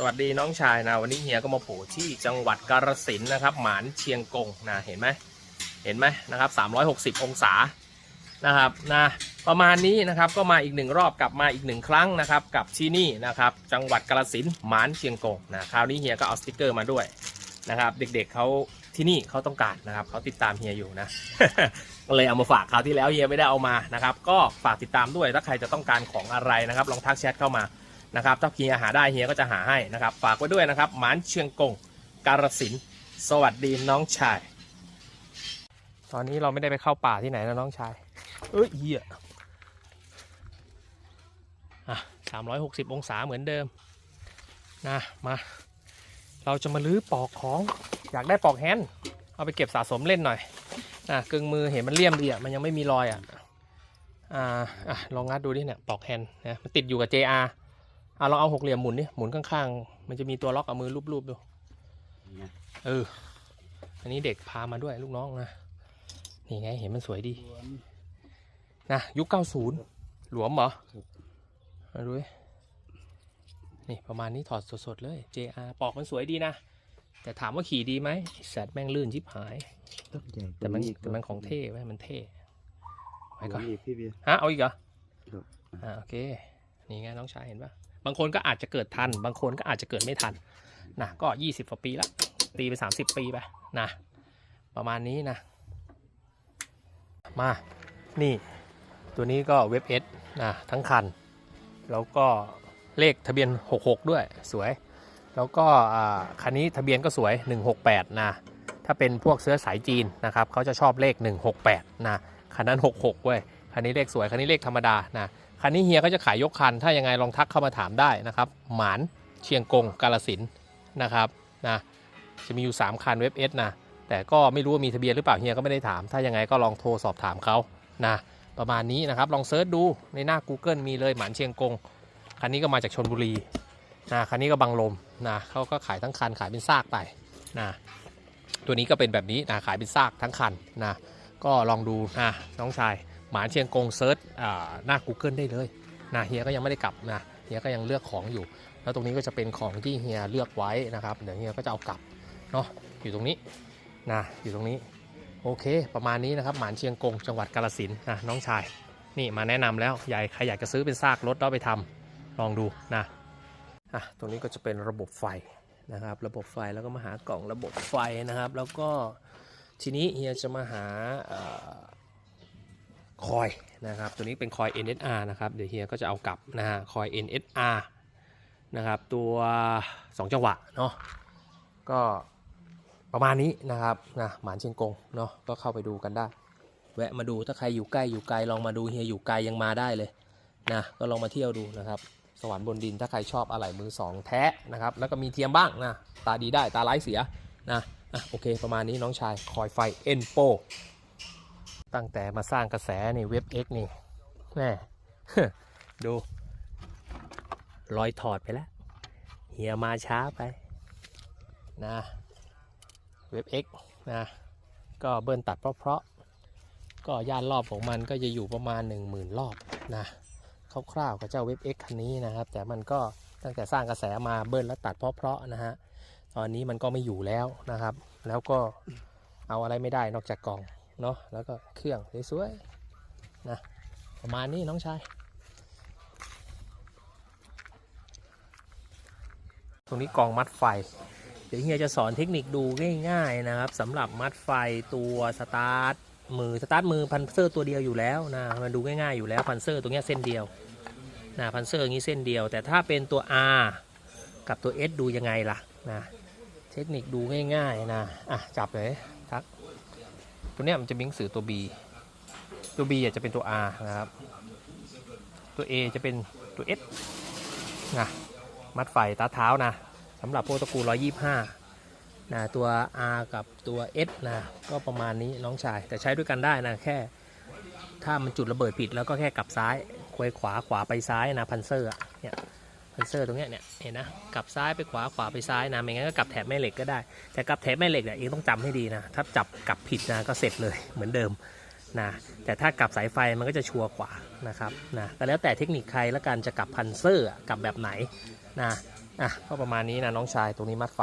สวัสดีน้องชายนะวันนี้เฮียก็มาโผล่ที่จังหวัดกาฬสินนะครับ หมานเชียงกงนะเห็นไหมเห็นไหมนะครับ 360 องศานะครับนะประมาณนี้นะครับก็มาอีกหนึ่งรอบกลับมาอีกหนึ่งครั้งนะครับกับที่นี่นะครับ จังหวัดกาฬสินหมานเชียงกงนะคราวนี้เฮียก็เอาสติกเกอร์มาด้วยนะครับ เด็กๆเขาที่นี่เขาต้องการนะครับเขาติดตามเฮียอยู่นะก็เลยเอามาฝากคราวที่แล้วเฮียไม่ได้เอามานะครับ ก็ฝากติดตามด้วยถ้าใครจะต้องการของอะไรนะครับ ลองทักแชทเข้ามา นะครับถ้าเฮียหาได้เฮียก็จะหาให้นะครับ ฝากไว้ด้วยนะครับ หมานเชียงกงการสินธุ์สวัสดีน้องชาย ตอนนี้เราไม่ได้ไปเข้าป่าที่ไหนนะน้องชาย เอ้ยเหี้ยอะสามร้อยหกสิบองศาเหมือนเดิมนะมา เราจะมาลื้อปอกของอยากได้ปอกแฮนด์เอาไปเก็บสะสมเล่นหน่อยนะกึ่งมือเห็นมันเลี่ยมดีอะมันยังไม่มีรอยอะอ่าอะลองงัดดูดิเนี่ยปอกแฮนด์นะมันติดอยู่กับ JR อะลองเอาหกเหลี่ยมหมุนดิหมุนข้างๆ มันจะมีตัวล็อกเอามือรูปๆดูเนี่ยเออ อันนี้เด็กพามาด้วยลูกน้องนะ นี่ไงเห็นมันสวยดีสวนนะยุคเก้าศูนย์หลวมเหรอครับมาดูดินี่ประมาณนี้ถอดสดๆเลย JR ปอกมันสวยดีนะ แต่ถามว่าขี่ดีไหมไอ้สัตว์แม่งลื่นชิบหายต้นใหญ่แต่มันแต่มันของเท่ไว้ยมันเท่ไว้ก่อนนี่พี่เบียร์ฮะเอาอีกเหรอครับอ่าโอเค นี่ไงน้องชายเห็นปะ บางคนก็อาจจะเกิดทัน บางคนก็อาจจะเกิดไม่ทันนะก็ยี่สิบกว่าปีละตีไปสามสิบปีไปนะประมาณนี้นะ มานี่ตัวนี้ก็เว็บเอสนะทั้งคัน แล้วก็เลขทะเบียน 66 ด้วยสวย แล้วก็คันนี้ทะเบียนก็สวย 168 นะ ถ้าเป็นพวกเสื้อสายจีนนะครับเขาจะชอบเลข 168 นะคันนั้น 66 เว้ย คันนี้เลขสวย คันนี้เลขธรรมดานะ คันนี้เฮียก็จะขายยกคัน ถ้ายังไงลองทักเข้ามาถามได้นะครับ หมาน เชียงกง กาลสินนะครับนะ จะมีอยู่ 3 คันเว็บเอสนะ แต่ก็ไม่รู้ว่ามีทะเบียนหรือเปล่าเฮียก็ไม่ได้ถาม ถ้ายังไงก็ลองโทรสอบถามเขานะ ประมาณนี้นะครับ ลองเซิร์ชดูในหน้า Google มีเลยหมานเชียงกง คันนี้ก็มาจากชนบุรีนะคันนี้ก็บังลมนะเขาก็ขายทั้งคันขายเป็นซากไปนะตัวนี้ก็เป็นแบบนี้นะขายเป็นซากทั้งคันนะก็ลองดูนะน้องชาย หมานเชียงกงเซิร์ชหน้า Google ได้เลยนะเฮียก็ยังไม่ได้กลับนะเฮียก็ยังเลือกของอยู่ แล้วตรงนี้ก็จะเป็นของที่เฮียเลือกไว้นะครับเดี๋ยวเฮียก็จะเอากลับเนาะอยู่ตรงนี้นะอยู่ตรงนี้โอเค ประมาณนี้นะครับหมานเชียงกงจังหวัดกาฬสินนะน้องชายนี่มาแนะนำแล้วใหญ่ใครอยากจะซื้อเป็นซากรถแล้วไปทำลองดูนะอะตรงนี้ก็จะเป็นระบบไฟนะครับ ระบบไฟแล้วก็มาหากล่องระบบไฟนะครับ แล้วก็ทีนี้เฮียจะมาหา คอยนะครับตัวนี้เป็นคอย NSR นะครับเดี๋ยวเฮียก็จะเอากลับนะฮะคอย NSR นะครับตัว 2 จังหวะเนาะก็ประมาณนี้นะครับนะหมานเชียงกงเนาะก็เข้าไปดูกันได้ แวะมาดูถ้าใครอยู่ใกล้อยู่ไกลลองมาดูเฮียอยู่ไกลยังมาได้เลยนะก็ลองมาเที่ยวดูนะครับสวรรค์บนดินถ้าใครชอบอะไหล่มือสองแท้นะครับแล้วก็มีเทียมบ้างนะตาดีได้ตาร้ายเสียนะอะโอเคประมาณนี้น้องชายคอยไฟ e n p o ตั้งแต่มาสร้างกระแสนี่เว็บ X นี่แม่ดูรอยถอดไปแล้วเฮียมาช้าไปนะเว็บ X นะก็เบิ้ลตัดเพราะๆก็ย่านรอบของมันก็จะอยู่ประมาณ 10,000 รอบนะคร่าวๆกับเจ้าเว็บ X คันนี้นะครับ แต่มันก็ตั้งแต่สร้างกระแสมาเบิ้ลแล้วตัดเพราะๆนะฮะตอนนี้มันก็ไม่อยู่แล้วนะครับ แล้วก็เอาอะไรไม่ได้นอกจากกล่อง เนาะแล้วก็เครื่องสวยๆนะประมาณนี้น้องชายตรงนี้กองมัดไฟ เดี๋ยวเฮียจะสอนเทคนิคดูง่ายๆนะครับสำหรับมัดไฟตัวสตาร์ทมือสตาร์ทมือพันเซอร์ตัวเดียวอยู่แล้วนะมันดูง่ายๆอยู่แล้วพันเซอร์ตรงนี้เส้นเดียวนะพันเซอร์อย่างนี้เส้นเดียว แต่ถ้าเป็นตัว R กับตัว S ดูยังไงล่ะนะเทคนิคดูง่ายๆนะอะจับเลยทัก ตัวเนี้ยมันจะมีหนังสือตัว B ตัว B อะจะเป็นตัว R นะครับ ตัว A จะเป็นตัว S นะมัดไฟตาเท้านะสำหรับพวกตระกูล 125นะตัว R กับตัว S นะก็ประมาณนี้น้องชาย แต่ใช้ด้วยกันได้นะแค่ ถ้ามันจุดระเบิดผิดแล้วก็แค่กลับซ้ายควยขวาขวาไปซ้ายนะพันเซอร์อะเนี่ย นเซอร์ตรงเนี้ยเนี่ยเห็นนะกลับซ้ายไปขวาขวาไปซ้ายนะไม่งั้นก็กลับแถบแม่เหล็กก็ได้ แต่กลับแถบแม่เหล็กเนี่ยเองต้องจำให้ดีนะ ถ้าจับกลับผิดนะก็เสร็จเลยเหมือนเดิมนะแต่ถ้ากลับสายไฟมันก็จะชัวร์กว่านะครับนะก็แล้วแต่เทคนิคใครและกันจะกลับพันเซอร์กลับแบบไหนนะอะก็ประมาณนี้นะน้องชายตรงนี้มัดไฟ